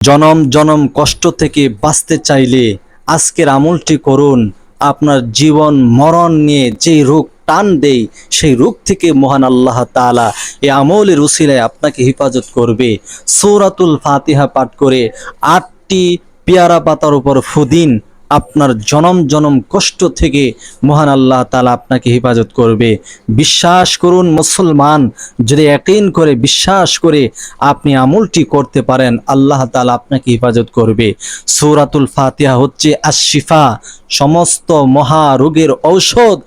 জনম জনম কষ্ট থেকে বাঁচতে চাইলে আজকের আমলটি করুন। আপনার জীবন মরণ নিয়ে যে রোগ টান দেয়, সেই রোগ থেকে মহান আল্লাহ তালা এ আমলের উসিলায় আপনাকে হেফাজত করবে। সৌরাতুল ফাতিহা পাঠ করে আটটি পেয়ারা পাতার উপর ফুদিন আপনার জনম জনম কষ্ট থেকে মহান আল্লাহ তালা আপনাকে হেফাজত করবে। বিশ্বাস করুন মুসলমান, যদি একইন করে বিশ্বাস করে আপনি আমলটি করতে পারেন, আল্লাহ তালা আপনাকে হেফাজত করবে। সৌরাতুল ফাতিহা হচ্ছে আশিফা সমস্ত মহারোগের ঔষধ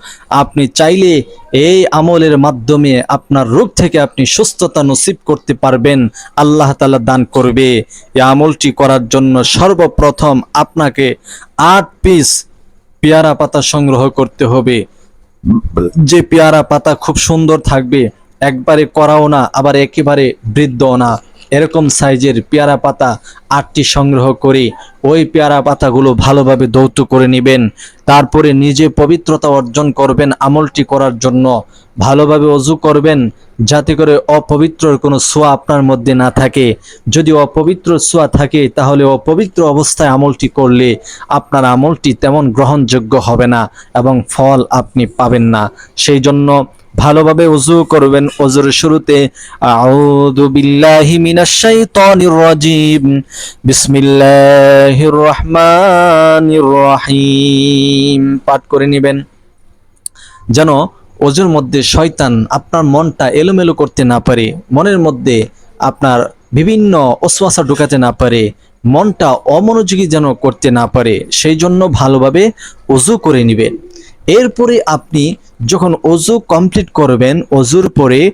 আপনি চাইলে এই আমলের মাধ্যমে আপনার রোগ থেকে আপনি সুস্থতা নসিব করতে পারবেন, আল্লাহ তালা দান করবে। এই আমলটি করার জন্য সর্বপ্রথম আপনাকে আট পিস পেয়ারা পাতা সংগ্রহ করতে হবে। যে পেয়ারা পাতা খুব সুন্দর থাকবে, একবারে করাও না, আবার একেবারে বৃদ্ধও না। এরকম সাইজের পেয়ারা পাতা আটটি সংগ্রহ করে ওই পেয়ারা পাতাগুলো ভালোভাবে দৌত করে নেবেন। তারপরে নিজে পবিত্রতা অর্জন করবেন, আমলটি করার জন্য। ভালোভাবে অজু করবেন, যাতে করে অপবিত্রর কোনো সোয়া আপনার মধ্যে না থাকে। যদি অপবিত্র সোয়া থাকে, তাহলে অপবিত্র অবস্থায় আমলটি করলে আপনার আমলটি তেমন গ্রহণযোগ্য হবে না এবং ফল আপনি পাবেন না। সেই জন্য ভালোভাবে অজু করবেন অজুর শুরুতে, আউযু বিল্লাহি মিনাশ শাইতানির রাজিম, বিসমিল্লাহির রহমানির রহিম। পাঠ করে নেবেন। যেন অজুর মধ্যে শয়তান আপনার মনটা এলোমেলো করতে না পারে, মনের মধ্যে আপনার বিভিন্ন অশ্বাসা ঢুকাতে না পারে, মনটা অমনোযোগী যেন করতে না পারে, সেই জন্য ভালোভাবে অজু করে নেবেন। এরপরে আপনি যখন অজু কমপ্লিট করবেন অজুর পরে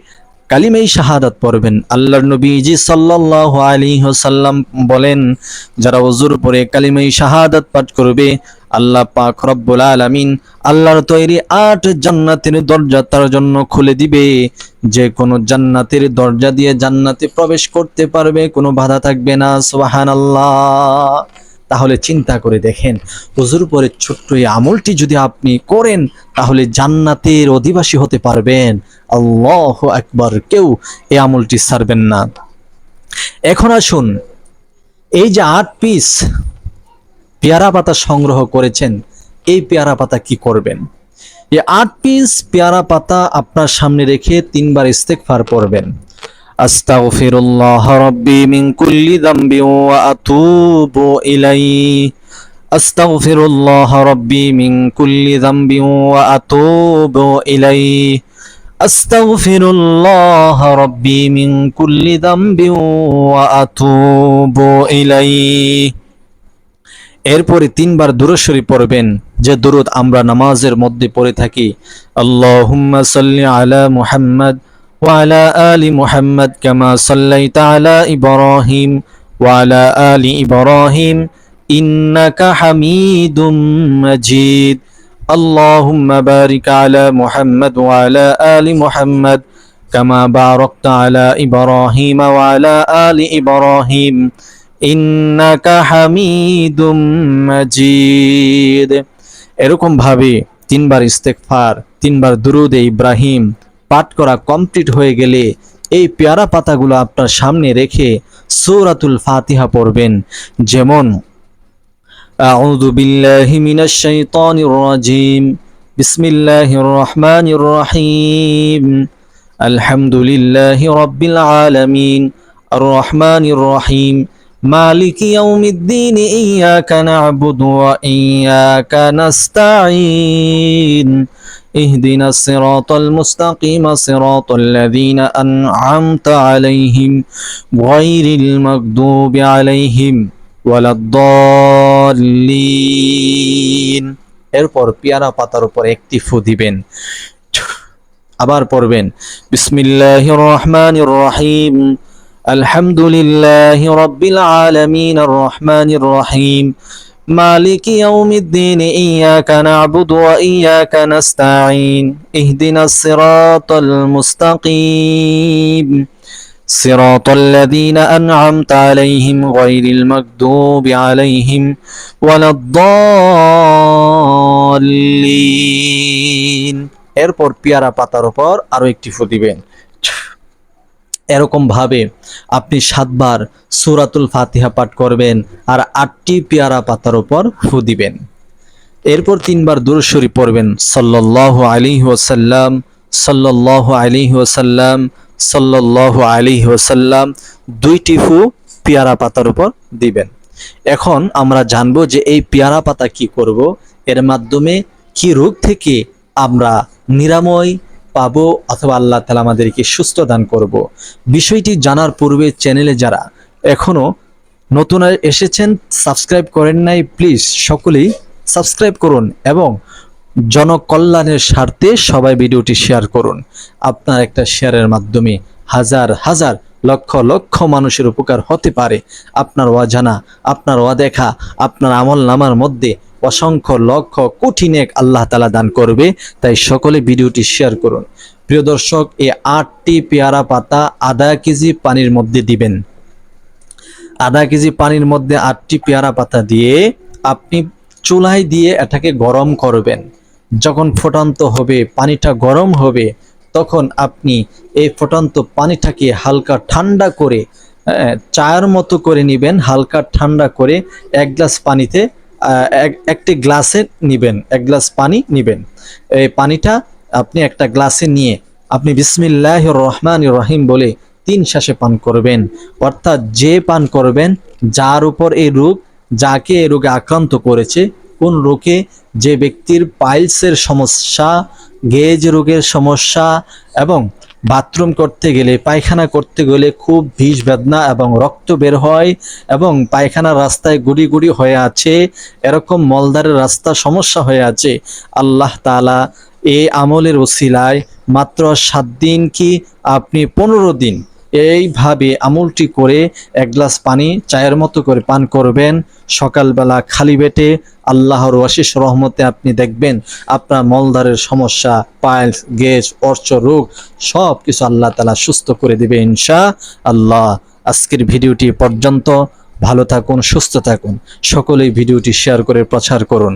কালিমাই শাহাদাত পড়বেন। আল্লাহর নবীজি সাল্লাল্লাহু আলাইহি ওয়াসাল্লাম বলেন, যারা অজুর পরে কালিমাই শাহাদাত পাঠ করবে, আল্লাহ পাক রব্বুল আলামিন আল্লাহর তৈরি আট জান্নাতের দরজা তার জন্য খুলে দিবে। যে কোনো জান্নাতের দরজা দিয়ে জান্নাতে প্রবেশ করতে পারবে, কোনো বাধা থাকবে না, সুবহানাল্লাহ। তাহলে চিন্তা করে দেখেন। হুজুর পরে ছোট্ট এই আমলটি যদি আপনি করেন, তাহলে জান্নাতের অধিবাসী হতে পারবেন। আল্লাহ একবার কেউ এই আমলটি ছাড়বেন না। এখন আসুন, এই যে আট পিস পেয়ারা পাতা সংগ্রহ করেছেন, এই পেয়ারা পাতা কি করবেন? এই আট পিস পেয়ারা পাতা আপনার সামনে রেখে তিনবার ইস্তেকফার পড়বেন। আস্তাগফিরুল্লাহ রাব্বি মিন কুল্লি যামবি ওয়া আতুবু ইলাইহি আস্তাগফিরুল্লাহ রাব্বি মিন কুল্লি যামবি ওয়া আতুবু ইলাইহি আস্তাগফিরুল্লাহ রাব্বি মিন কুল্লি যামবি ওয়া আতুবু ইলাইহি এরপরে তিনবার দুরুশ্বরী পড়বেন, যে দুরুদ আমরা নামাজের মধ্যে পড়ে থাকি। আল্লাহুম্মা সাল্লি আলা মুহাম্মদ وعلى آل محمد كما صليت على إبراهيم وعلى آل إبراهيم إنك حميد مجيد اللهم بارك على محمد وعلى آل محمد كما باركت على إبراهيم وعلى آل إبراهيم إنك حميد مجيد এরকম ভাবে তিনবার ইস্তেকফার তিনবার দুরুদে ইব্রাহিম পাঠ করা কমপ্লিট হয়ে গেলে এই পেয়ারা পাতাগুলো আপনার সামনে রেখে সূরাতুল ফাতিহা পড়বেন যেমন أعوذ بالله من الشيطان الرجيم بسم الله الرحمن الرحيم الحمد لله رب العالمين الرحمن الرحيم مالك يوم الدين إياك نعبد وإياك نستعين اهدنا الصراط المستقيم صراط الذين أنعمت عليهم غير المغضوب عليهم ولا الضالين এরপর পেয়ারা পাতার উপর একটি ফু দিবেন আবার পড়বেন বিসমিল্লাহির রহমানির রহিম আলহামদুলিল্লাহি রাব্বিল আলামিন আর রহমানির রহিম مالك يوم الدين إياك نعبد وإياك نستعين اهدنا الصراط المستقيم صراط الذين أنعمت عليهم غير المغضوب عليهم ولا الضالين এরপর পেয়ারা পাতার উপর আরো একটি ফু দিবেন এরকম ভাবে আপনি সাতবার সুরাতুল ফাতিহা পাঠ করবেন আর আটটি পেয়ারা পাতার উপর ফু দিবেন। এরপর তিনবার দুরুশরী পড়বেন। সাল্লাল্লাহু আলাইহি ওয়াসাল্লাম, সাল্লাল্লাহু আলাইহি ওয়াসাল্লাম, সাল্লাল্লাহু আলাইহি ওয়াসাল্লাম দুইটি ফু পেয়ারা পাতার উপর দিবেন। এখন আমরা জানব যে এই পেয়ারা পাতা কি করব, এর মাধ্যমে কি রোগ থেকে আমরা নিরাময় পাবো অথবা আল্লাহ তালা আমাদেরকে সুস্থ দান করব। বিষয়টি জানার পূর্বে চ্যানেলে যারা এখনও নতুন এসেছেন সাবস্ক্রাইব করেন নাই প্লিজ সকলেই সাবস্ক্রাইব করুন এবং জনকল্যাণের স্বার্থে সবাই ভিডিওটি শেয়ার করুন। আপনার একটা শেয়ারের মাধ্যমে হাজার হাজার, লক্ষ লক্ষ মানুষের উপকার হতে পারে। আপনার অজানা, আপনার অদেখা, আপনার আমল নামার মধ্যে অসংখ্য, লক্ষ, কোটি নেক আল্লাহ তালা দান করবে, তাই সকলে ভিডিওটি শেয়ার করুন। প্রিয় দর্শক, এই আটটি পেয়ারা পাতা আধা কেজি পানির মধ্যে দিবেন। আধা কেজি পানির মধ্যে আটটি পেয়ারা পাতা দিয়ে আপনি চুলায় দিয়ে এটাকে গরম করবেন। যখন ফোটান্ত হবে, পানিটা গরম হবে, তখন আপনি এই ফোটান্ত পানিটাকে হালকা ঠান্ডা করে চায়ের মতো করে নেবেন, হালকা ঠান্ডা করে এক গ্লাস পানিতে এক- একটি গ্লাসে নেবেন, এক গ্লাস পানি নেবেন। এই পানিটা আপনি একটা গ্লাসে নিয়ে, আপনি বিসমিল্লাহ রহমান রহিম বলে তিন শ্বাসে পান করবেন। অর্থাৎ যে পান করবেন, যার উপর এই রোগ, যাকে এই রোগে আক্রান্ত করেছে, কোন রোগে, যে ব্যক্তির পাইলসের সমস্যা, গেজ রোগের সমস্যা এবং বাথরুম করতে গেলে, পায়খানা করতে গেলে খুব বিষ বেদনা এবং রক্ত বের হয় এবং পায়খানার রাস্তায় গুড়ি গুড়ি হয়ে আছে, এরকম মলদারের রাস্তা সমস্যা হয়ে আছে। আল্লাহ তাআলা এই আমলের ওসিলায় মাত্র সাত দিন কি আপনি পনেরো দিন এইভাবে আমলটি করে এক গ্লাস পানি চায়ের মতো করে পান করবেন। সকালবেলা খালি পেটে আল্লাহর অশেষ রহমতে আপনি দেখবেন আপনার মলদারের সমস্যা, পাইলস, গ্যাস, অর্চ রোগ সব কিছু আল্লাহ তালা সুস্থ করে দিবে ইনশা আল্লাহ। আজকের ভিডিওটি পর্যন্ত ভালো থাকুন, সুস্থ থাকুন। সকলেই ভিডিওটি শেয়ার করে প্রচার করুন।